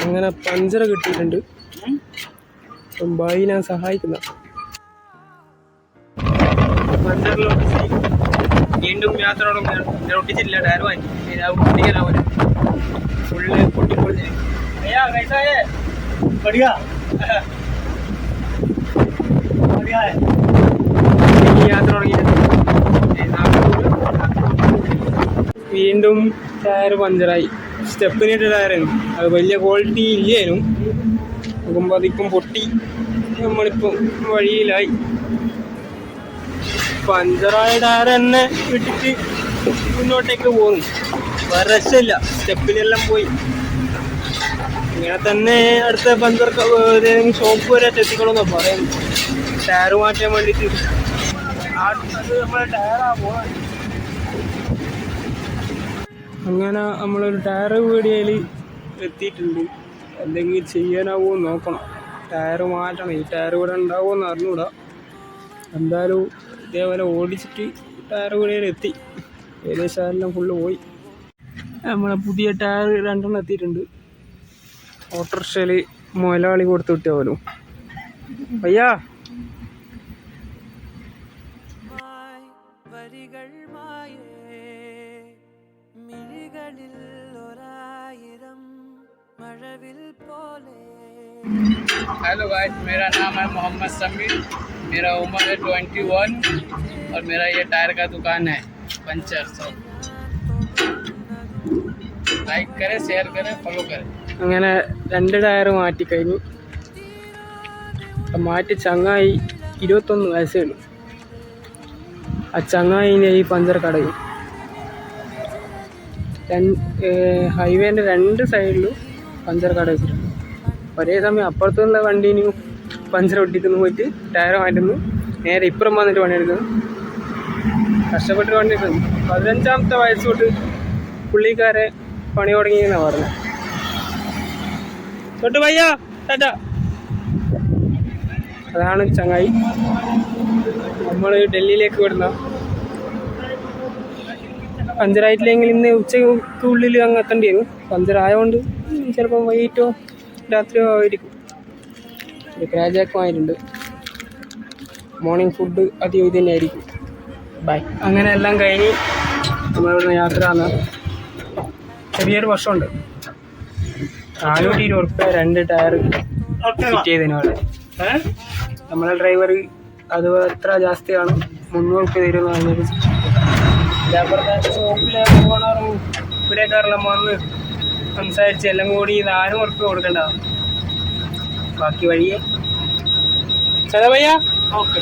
അങ്ങനെ പഞ്ചർ കിട്ടിയിട്ടുണ്ട് അപ്പം ബായി ഞാൻ സഹായിക്കുന്ന പഞ്ചറിലോട്ട് വീണ്ടും യാത്ര തുടങ്ങുകയാണ് ഞാൻ ഒട്ടിച്ചിട്ടില്ല ടയർ വാങ്ങി പൊട്ടിക്കാനാവില്ല ഫുള്ള് പൊട്ടിപ്പൊളിഞ്ഞ് അയ്യാ കൈസായേ बढ़िया बढ़िया है ഇനി യാത്ര തുടങ്ങിയിട്ടുണ്ട് ഏ, നാഗപ്പൂര്. വീണ്ടും ടയർ പഞ്ചറായി സ്റ്റെപ്പിനിട്ട് ഇട്ടിട്ടായിരുന്നു അത് വലിയ ക്വാളിറ്റി ഇല്ലായിരുന്നു നോക്കുമ്പോൾ അതിപ്പം പൊട്ടി. നമ്മളിപ്പം വഴിയിലായി. പഞ്ചറായ ടയർ തന്നെ വിട്ടിട്ട് മുന്നോട്ടേക്ക് പോകുന്നു. വേറെ രക്ഷയില്ല. സ്റ്റെപ്പിലെല്ലാം പോയി. ഇങ്ങനെ തന്നെ അടുത്ത പഞ്ചർ ഏതെങ്കിലും ഷോപ്പ് വരെ എത്തിക്കണമെന്നാണ് പറയുന്നത്. ടയർ മാറ്റാൻ വേണ്ടിയിട്ട്. ആ അത് നമ്മളെ ടയറാ പോകാൻ അങ്ങനെ നമ്മളൊരു ടയർ വീടിയയിൽ എത്തിയിട്ടുണ്ട്. എന്തെങ്കിലും എന്ന് നോക്കണം. ടയർ മാറ്റണം. ഈ ടയർ ഇവിടെ ഉണ്ടാവുമെന്ന് അറിഞ്ഞൂടാ. എന്തായാലും ഇതേപോലെ ഓടിച്ചിട്ട് ടയർ വീടിയയിൽ എത്തി. ഏകദേശം എല്ലാം ഫുള്ള് പോയി. നമ്മളെ പുതിയ ടയർ രണ്ടെണ്ണം എത്തിയിട്ടുണ്ട്. ഓട്ടോറിക്ഷയിൽ മുതലാളി കൊടുത്തു വിട്ടിയ പോലും. അയ്യാ. വരികൾ മായേ. हेलो गाइस मेरा नाम है मोहम्मद समीर मेरा उम्र है ट्वेंटी वन और मेरा ये टायर का दुकान है पंचर शॉप लाइक करें शेयर करें फॉलो करें അങ്ങനെ രണ്ട് ടയർ മാറ്റി കഴിഞ്ഞു മാറ്റി ചങ്ങായി ഇരുപത്തൊന്ന് വയസ്സേ ഉള്ളൂ ആ ചങ്ങായിൻ്റെ ഈ പഞ്ചർ കടയും ഹൈവേൻ്റെ രണ്ട് സൈഡിലും പഞ്ചർ കട വെച്ചിട്ടുണ്ട് ഒരേ സമയം അപ്പുറത്തുള്ള വണ്ടീന് പഞ്ചർ ഒട്ടിക്കുന്നു പോയിട്ട് ടയർ മാറ്റുന്നു. നേരെ ഇപ്പുറം വന്നിട്ട് പണിയെടുക്കുന്നു കഷ്ടപ്പെട്ട് പണിയെടുക്കുന്നു പതിനഞ്ചാമത്തെ വയസ്സ് തൊട്ട് പുള്ളിക്കാരെ പണി തുടങ്ങിയെന്നാണ് പറഞ്ഞത് തൊട്ട് പയ്യ ടാറ്റ. അതാണ് ചങ്ങായി. നമ്മൾ ഡൽഹിയിലേക്ക് വിടുന്ന. പഞ്ചറായിട്ടില്ലെങ്കിൽ ഇന്ന് ഉച്ചയ്ക്കുള്ളിൽ അങ്ങ് എത്തേണ്ടി വരും. പഞ്ചറായതുകൊണ്ട് ചിലപ്പോൾ വൈകിട്ടോ രാത്രിയോ ആയിരിക്കും. ഒരു ക്രാജാക്കും ആയിട്ടുണ്ട് മോർണിംഗ് ഫുഡ് അധികം ഇത് തന്നെയായിരിക്കും ബൈ അങ്ങനെ എല്ലാം കഴിഞ്ഞ് നമ്മളിവിടുന്ന് യാത്ര ആണ് ചെറിയൊരു വർഷമുണ്ട്. നാനൂറ്റി ഇരുപത് റുപ്യ രണ്ട് ടയർ ഫിറ്റ് ചെയ്തതിന് പോലെ നമ്മളെ ഡ്രൈവർ അത് എത്ര ജാസ്തിയാണ്. മുന്നൂറ് റുപ്യ എന്ന് പറഞ്ഞത്. അപ്പുറത്തെ ഷോപ്പിലെ ഓണറും ഇവിടെക്കാരെല്ലാം വന്ന് സംസാരിച്ച് എല്ലാം കൂടി നാനൂറ് ഉറപ്പ് കൊടുക്കേണ്ടതാണ് ബാക്കി വഴിയെ. ചെലവയ്യ ഓക്കെ.